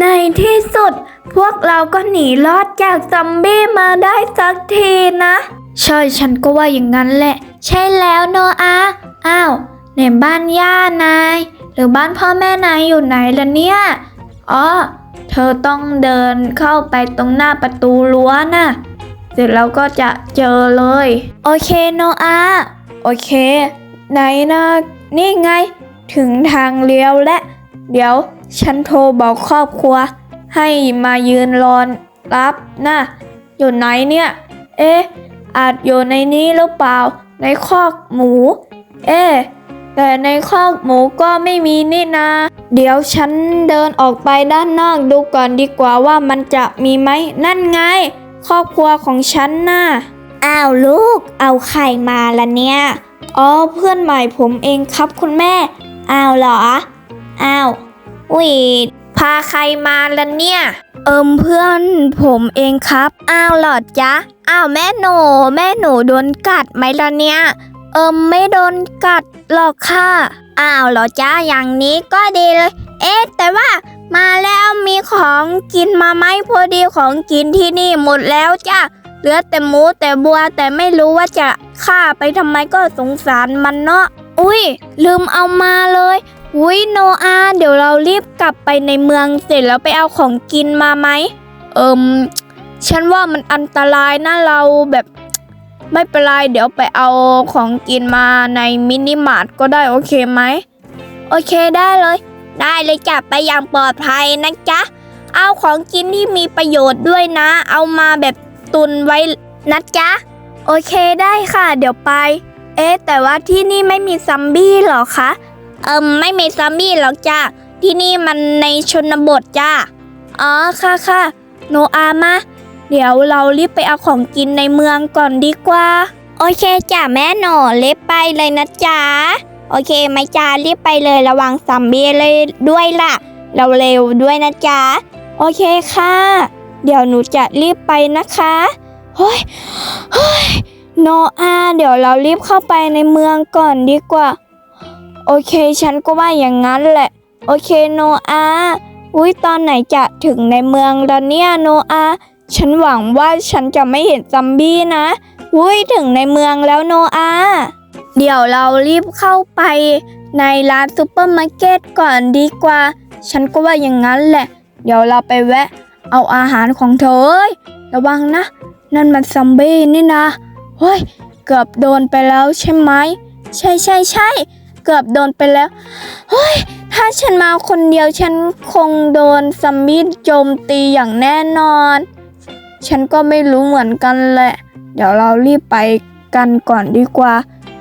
ในที่สุด พวกเราก็หนีรอดจากซอมบี้มาได้สักทีนะ ใช่ฉันก็ว่าอย่างนั้นแหละ ใช่แล้วโนอาอ้าวในบ้านย่านาย หรือบ้านพ่อแม่นายอยู่ไหนล่ะเนี่ยอ๋อเธอต้องเดินเข้าไปตรงหน้าประตูรั้วน่ะ เสร็จแล้วก็จะเจอเลย โอเคโนอาโอเค ไหนนะนี่ไง ถึงทางเลี้ยวและ เดี๋ยว ฉันโทรบอกครอบครัว ให้มายืนรอนรับนะอยู่ไหนเนี่ย เอ๊ะ อาจอยู่ในนี้หรือเปล่า ในคอกหมู เอ๊ะ แต่ในคอกหมูก็ไม่มีนี่นาเดี๋ยวฉันเดินออกไปด้านนอกดูก่อนดีกว่าว่ามันจะมีไหม นั่นไง ครอบครัวของฉันน่ะ อ้าวลูก เอาไข่มาละเนี่ย อ๋อเพื่อนใหม่ผมเองครับคุณแม่ อ้าวเหรอ อ้าว อุ้ยพาใครมาละเนี่ย เอิมเพื่อนผมเองครับ อ้าวเหรอจ๊ะ อ้าวแม่หนู แม่หนูโดนกัดไหมละเนี่ย เอิมไม่โดนกัดหรอกค่ะ อ้าวเหรอจ๊ะ อย่างนี้ก็ดีเลย เอ๊ะ แต่ว่ามาแล้วมีของกินมาไหมพอดีของกินที่นี่หมดแล้วจ้ะ เหลือแต่หมูแต่บัวแต่ไม่รู้ว่าจะฆ่าไปทำไมก็สงสารมันเนาะ อุ้ยลืมเอามาเลย อุ้ยโนอาเดี๋ยวเรารีบกลับไปในเมืองเสร็จแล้วไปเอาของกินมาไหมเอิมฉันว่ามันอันตรายนะเราแบบไม่เป็นไรเดี๋ยวไปเอาของกินมาในมินิมาร์ทก็ได้โอเคไหมโอเคได้เลย ได้เลยจ้ะไปอย่างปลอดภัยนะจ๊ะเอาของกินที่มีประโยชน์ด้วยนะ เอามาแบบตุนไว้นะจ๊ะโอเคได้ค่ะ เดี๋ยวไป เอ๊แต่ว่าที่นี่ไม่มีซัมบี้เหรอคะ เอิมไม่มีซอมบี้หรอกจ้ะที่นี่มันในชนบทจ้ะอ๋อค่ะค่ะโนอามาเดี๋ยวเรารีบไปเอาของกินในเมืองก่อนดีกว่า โอเคจ้ะแม่หนูรีบไปเลยนะจ๊ะโอเคไหมจ้ารีบไปเลยระวังซอมบี้เลยด้วยล่ะ เราเร็วด้วยนะจ๊ะโอเคค่ะ เดี๋ยวหนูจะรีบไปนะคะเฮ้ยเฮ้ยโนอาเดี๋ยวเรารีบเข้าไปในเมืองก่อนดีกว่า โอเค ฉันก็ว่าอย่างนั้นแหละ โอเคโนอาอุ้ยตอนไหนจะถึงในเมืองแล้วเนี่ยโนอาฉันหวังว่าฉันจะไม่เห็นซัมบี้นะอุ้ยถึงในเมืองแล้วโนอาเดี๋ยวเรารีบเข้าไป ในร้านซูเปอร์มาร์เก็ตก่อนดีกว่า ฉันก็ว่าอย่างนั้นแหละ เดี๋ยวเราไปแวะ เอาอาหารของเธอเระวังนะ นั่นมันซัมบี้นี่นะเฮ้ยเกือบโดนไปแล้วใช่ไหม ใช่ใช่ใช่ เกือบโดนไปแล้ว เฮ้ย ถ้าฉันมาคนเดียวฉันคงโดนซัมบี้โจมตีอย่างแน่นอน ฉันก็ไม่รู้เหมือนกันแหละ เดี๋ยวเรารีบไปกันก่อนดีกว่า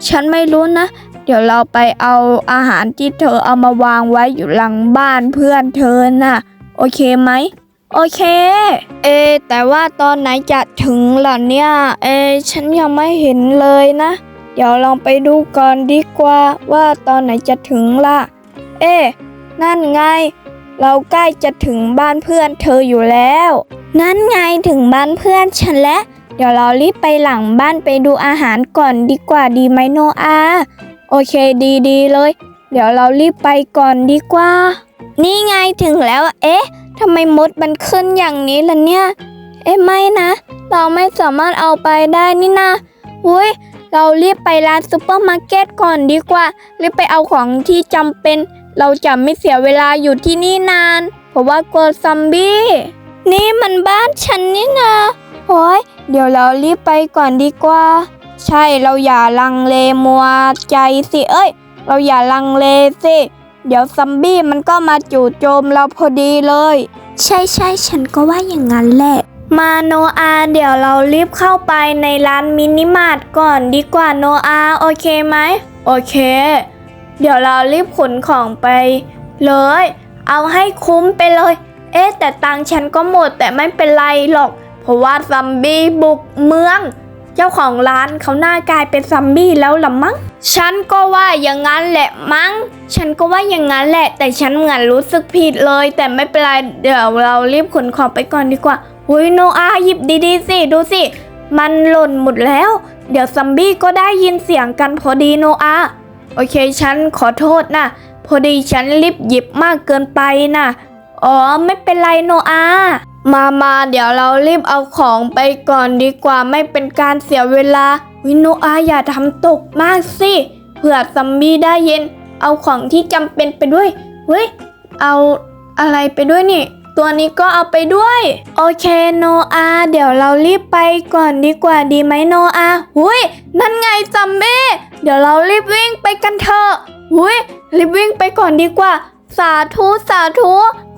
ฉันไม่รู้นะ เดี๋ยวเราไปเอาอาหารที่เธอเอามาวางไว้อยู่หลังบ้านเพื่อนเธอน่ะ โอเคไหมโอเค เอ แต่ว่าตอนไหนจะถึงล่ะเนี่ย เอ ฉันยังไม่เห็นเลยนะ เดี๋ยวลองไปดูก่อนดีกว่าว่าตอนไหนจะถึงล่ะ เอ๊ะนั่นไง เราใกล้จะถึงบ้านเพื่อนเธออยู่แล้ว นั่นไงถึงบ้านเพื่อนฉันแล้ว เดี๋ยวเรารีบไปหลังบ้านไปดูอาหารก่อนดีกว่าดีไหมโนอา โอเคดีดีเลย เดี๋ยวเรารีบไปก่อนดีกว่า นี่ไงถึงแล้ว เอ๊ะทำไมมดมันขึ้นอย่างนี้ล่ะเนี่ย เอ๊ะไม่นะ เราไม่สามารถเอาไปได้นี่นะอุ้ย เรารีบไปร้านซูเปอร์มาร์เก็ตก่อนดีกว่ารีบไปเอาของที่จำเป็น เราจะไม่เสียเวลาอยู่ที่นี่นาน เพราะว่ากลัวซอมบี้นี่มันบ้านฉันนี่นะโอ้ยเดี๋ยวเรารีบไปก่อนดีกว่า ใช่เราอย่าลังเลมัวใจสิเอ้ย เราอย่าลังเลสิ เดี๋ยวซอมบี้มันก็มาจู่โจมเราพอดีเลย ใช่ใช่ฉันก็ว่าอย่างนั้นแหละ มาโนอาเดี๋ยวเรารีบเข้าไปในร้านมินิมาร์ทก่อนดีกว่าโนอาโอเคไหมโอเค เดี๋ยวเรารีบขนของไป เลย เอาให้คุ้มไปเลย เอ๊ะแต่ตังฉันก็หมดแต่ไม่เป็นไรหรอก เพราะว่าซัมบี้บุกเมือง เจ้าของร้านเขาหน้ากลายเป็นซัมบี้แล้วล่ะมั้งฉันก็ว่าอย่างนั้นแหละมั้ง ฉันก็ว่าอย่างนั้นแหละ แต่ฉันเหมือนรู้สึกผิดเลย แต่ไม่เป็นไรเดี๋ยวเรารีบขนของไปก่อนดีกว่า หุยโนอาหยิบดีๆสิ ดูสิ มันหล่นหมดแล้ว เดี๋ยวซัมบี้ก็ได้ยินเสียงกันพอดีโนอา โอเคฉันขอโทษนะ พอดีฉันรีบหยิบมากเกินไปนะอ๋อ ไม่เป็นไรโนอา มามาเดี๋ยวเรารีบเอาของไปก่อนดีกว่าไม่เป็นการเสียเวลา วิโนอาอย่าทำตกมากสิเผื่อซัมบี้ได้เย็น เอาของที่จำเป็นไปด้วย เฮ้ย เอาอะไรไปด้วยนี่ ตัวนี้ก็เอาไปด้วย โอเคโนอาเดี๋ยวเรารีบไปก่อนดีกว่าดีไหมโนอาหุยนั่นไงซัมบี้เดี๋ยวเรารีบวิ่งไปกันเถอะหุยรีบวิ่งไปก่อนดีกว่า สาธุสาธุ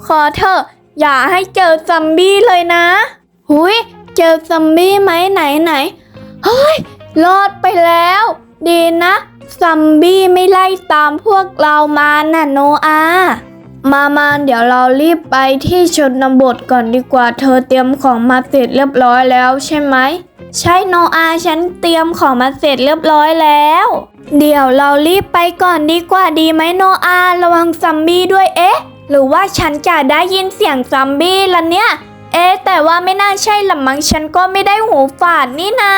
ขอเถอะอย่าให้เจอซัมบี้เลยนะหุยเจอซัมบี้ไหมไหนไหนเฮ้ยรอดไปแล้ว ดีนะซัมบี้ไม่ไล่ตามพวกเรามาน่ะโนอา มามาเดี๋ยวเรารีบไปที่ชนบทก่อนดีกว่า เธอเตรียมของมาเสร็จเรียบร้อยแล้วใช่ไหม ใช่โนอาฉันเตรียมของมาเสร็จเรียบร้อยแล้ว เดี๋ยวเรารีบไปก่อนดีกว่าดีไหมโนอาระวังซัมบี้ด้วยเอ๊ะ หรือว่าฉันจะได้ยินเสียงซัมบี้ละเนี่ย เอ๊ะแต่ว่าไม่น่าใช่ละมั้งฉันก็ไม่ได้หูฝาดนี่นา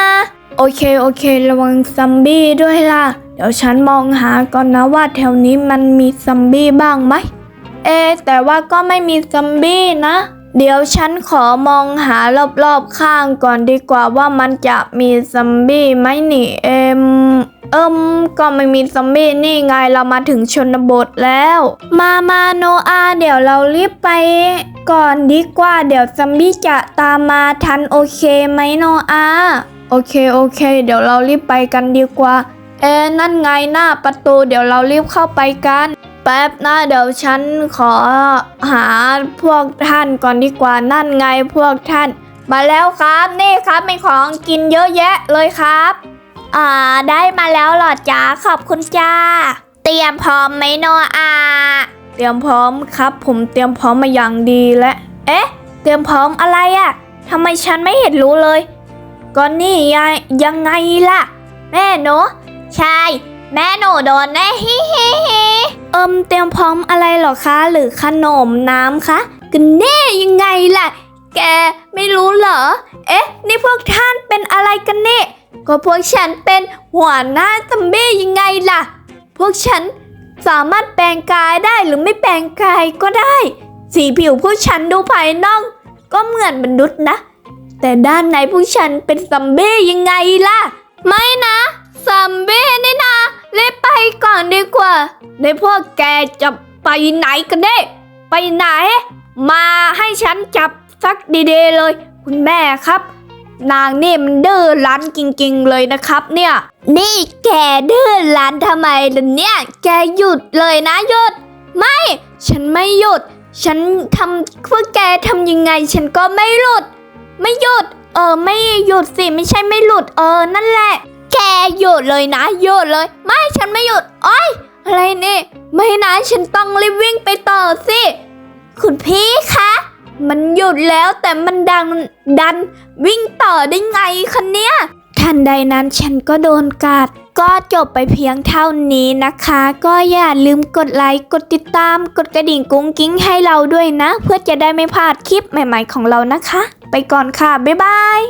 โอเคโอเค ระวังซัมบี้ด้วยล่ะ เดี๋ยวฉันมองหาก่อนนะว่าแถวนี้มันมีซัมบี้บ้างไหม เอ๊แต่ว่าก็ไม่มีซัมบี้นะ เดี๋ยวฉันขอมองหารอบๆข้างก่อนดีกว่าว่ามันจะมีซัมบี้ไหมนี่เอ็มเอิมก็ไม่มีซัมบี้นี่ไงเรามาถึงชนบทแล้ว มามาโนอาเดี๋ยวเรารีบไป ก่อนดีกว่าเดี๋ยวซัมบี้จะตามมาทันโอเคไหมโนอาโอเคโอเค เดี๋ยวเรารีบไปกันดีกว่า เอ๊นั่นไงหน้าประตูเดี๋ยวเรารีบเข้าไปกัน แป๊บนะเดี๋ยวฉันขอหาพวกท่านก่อนดีกว่านั่นไงพวกท่าน มาแล้วครับนี่ครับมีของกินเยอะแยะเลยครับ อ่าได้มาแล้วหรอดจ้าขอบคุณจ้า เตรียมพร้อมไหมโนอาเตรียมพร้อมครับ ผมเตรียมพร้อมมาอย่างดีและเอ๊ะ เตรียมพร้อมอะไรอะทำไมฉันไม่เห็นรู้เลยก็นี่ยายยังไงล่ะ แม่หนูใช่ แม่หนูโดนแน่ฮิฮิฮิเอิมเตรียมพร้อมอะไรหรอคะ หรือขนมน้ำคะกันแน่ยังไงล่ะ แกไม่รู้เหรอ เอ๊ะ นี่พวกท่านเป็นอะไรกันเน่ก็พวกฉันเป็นหัวหน้าซัมบี้ยังไงล่ะ พวกฉันสามารถแปลงกายได้หรือไม่แปลงกายก็ได้ สีผิวพวกฉันดูภายนอกก็เหมือนมนุษย์นะ แต่ด้านในพวกฉันเป็นซัมบี้ยังไงล่ะ ไม่นะซัมบี้นี่นะ รีบไปก่อนดีกว่า ในพวกแกจะไปไหนกันเน่ไปไหน มาให้ฉันจับสักดีๆเลย คุณแม่ครับ นางนี่มันดื้อรั้นจริงๆเลยนะครับ เนี่ย นี่แกดื้อรั้นทำไมล่ะเนี่ย แกหยุดเลยนะหยุด ไม่ ฉันไม่หยุด ฉันทำพวกแกทำยังไง ฉันก็ไม่หลุด ไม่หยุด เออไม่หยุดสิไม่ใช่ไม่หลุดเออนั่นแหละ แกหยุดเลยนะหยุดเลย ไม่ฉันไม่หยุดโอ้ยอะไรนี่ ไม่นะฉันต้องรีบวิ่งไปต่อสิ คุณพี่คะ มันหยุดแล้วแต่มันดังดันวิ่งต่อได้ไงคะเนี่ยทันใดนั้นฉันก็โดนกัดก็จบไปเพียงเท่านี้นะคะ ก็อย่าลืมกดไลค์ กดติดตาม กดกระดิ่งกุ้งกิ้งให้เราด้วยนะ เพื่อจะได้ไม่พลาดคลิปใหม่ๆของเรานะคะ ไปก่อนค่ะ บ๊ายบาย